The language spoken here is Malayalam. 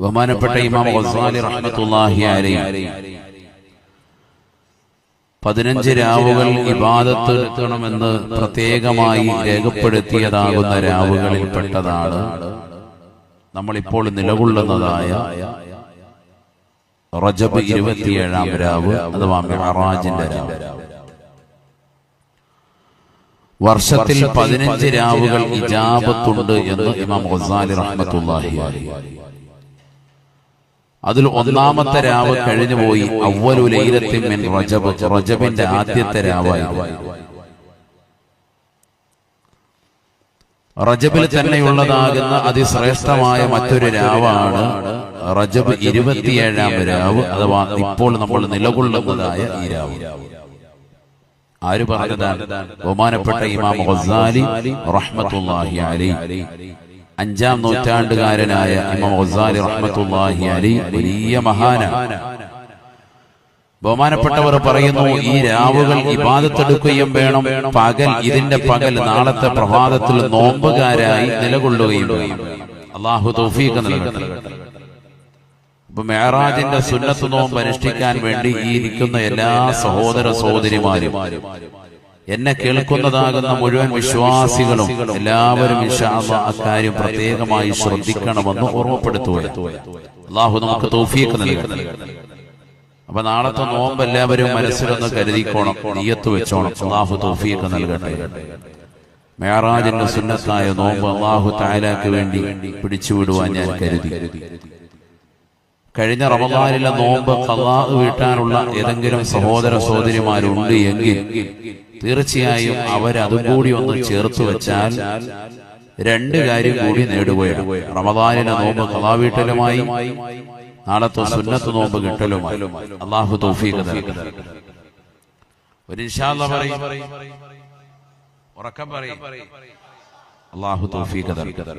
ബഹുമാനപ്പെട്ട ഇമാം ഗസാലി റഹ്മത്തുള്ളാഹി അലൈഹി. പതിനഞ്ച് രാവുകൾ ഇബാദത്ത് എടുക്കണമെന്ന് പ്രത്യേകമായി രേഖപ്പെടുത്തിയതാകുന്ന രാവുകളിൽ പെട്ടതാണ്. നമ്മളിപ്പോൾ നിലകൊള്ളുന്നതായ റജബ് ഇരുപത്തിയേഴാം രാവ് അഥവാ മെഹറാജിന്റെ രാവ്. വർഷത്തിൽ പതിനഞ്ച് രാവുകൾ ഇജാബത്തുണ്ട് എന്ന് ഇമാം ഗസാലി റഹ്മത്തുള്ളാഹി അലൈഹി. അതിൽ ഒന്നാമത്തെ രാവ് കഴിഞ്ഞുപോയി അവലു ലൈലത്തിൻ മിൻ റജബ്. റജബിന്റെ ആദ്യത്തെ രാവായി. റജബിൽ തന്നെയുള്ളതാകുന്ന അതിശ്രേഷ്ഠമായ മറ്റൊരു രാവാണ് റജബ് ഇരുപത്തിയേഴാം രാവ്. അഥവാ ഇപ്പോൾ നമ്മൾ നിലകൊള്ളുന്നതായ ഈ രാവ്. ആര് പറഞ്ഞതാണ്? ബഹുമാനപ്പെട്ട ഇമാം റഹ്മത്തുള്ളാഹി അലൈഹി. അഞ്ചാം നൂറ്റാണ്ടുകാരനായ ഇമാം ഗസാലി റഹ്മത്തുള്ളാഹി അലി വലിയ മഹാന. ബഹുമാനപ്പെട്ടവർ പറയുന്നു ഈ രാവുകൾ ഇബാദത്തെടുക്കുകയും വേണം. പകൽ ഇതിന്റെ പകൽ നാളത്തെ പ്രഭാതത്തിൽ നോമ്പുകാരായി നിലകൊള്ളുകയും വേണം. അള്ളാഹു തൗഫീഖ് നൽകട്ടെ. അപ്പൊ മേറാജിന്റെ സുന്നത്ത് നോമ്പ് അനുഷ്ഠിക്കാൻ വേണ്ടി ഈ ഇരിക്കുന്ന എല്ലാ സഹോദര സഹോദരിമാരും എന്നെ കേൾക്കുന്നതാകുന്ന മുഴുവൻ വിശ്വാസികളും എല്ലാവരും അക്കാര്യം പ്രത്യേകമായി ശ്രദ്ധിക്കണമെന്ന് ഓർമ്മപ്പെടുത്തുകയാണ്. അള്ളാഹു നമുക്ക് തൗഫീഖ് നൽകട്ടെ. അപ്പൊ നാളത്തെ നോമ്പ് എല്ലാവരും മനസ്സിലൊന്ന് കരുതിക്കോണം നീയത്ത് വെച്ചോണം. അള്ളാഹു തോഫിയൊക്കെ നൽകട്ടെ. മേറാജിന്റെ സുന്നത്തായ നോമ്പ് അള്ളാഹു താലാക്ക് വേണ്ടി പിടിച്ചുവിടുവാൻ ഞാൻ കരുതി. കഴിഞ്ഞ റമദാനിലെ നോമ്പ് കള്ളാ വീട്ടാനുള്ള ഏതെങ്കിലും സഹോദര സഹോദരിമാരുണ്ട് എങ്കിൽ തീർച്ചയായും അവരതും കൂടി ഒന്ന് ചേർത്ത് വെച്ചാൽ രണ്ട് കാര്യം കൂടി നേടുകയാണ്. റമദാനിലെ നോമ്പ് കഥാവീട്ടലുമായി നാളത്തെ സുന്നത്ത് നോമ്പ് കിട്ടലുമായി. അള്ളാഹു തൗഫീഖ് നൽകട്ടെ. ഒരു ഇൻഷാല്ല പറയും. ഉറക്കം പറയും. അള്ളാഹു തൗഫീഖ് നൽകട്ടെ.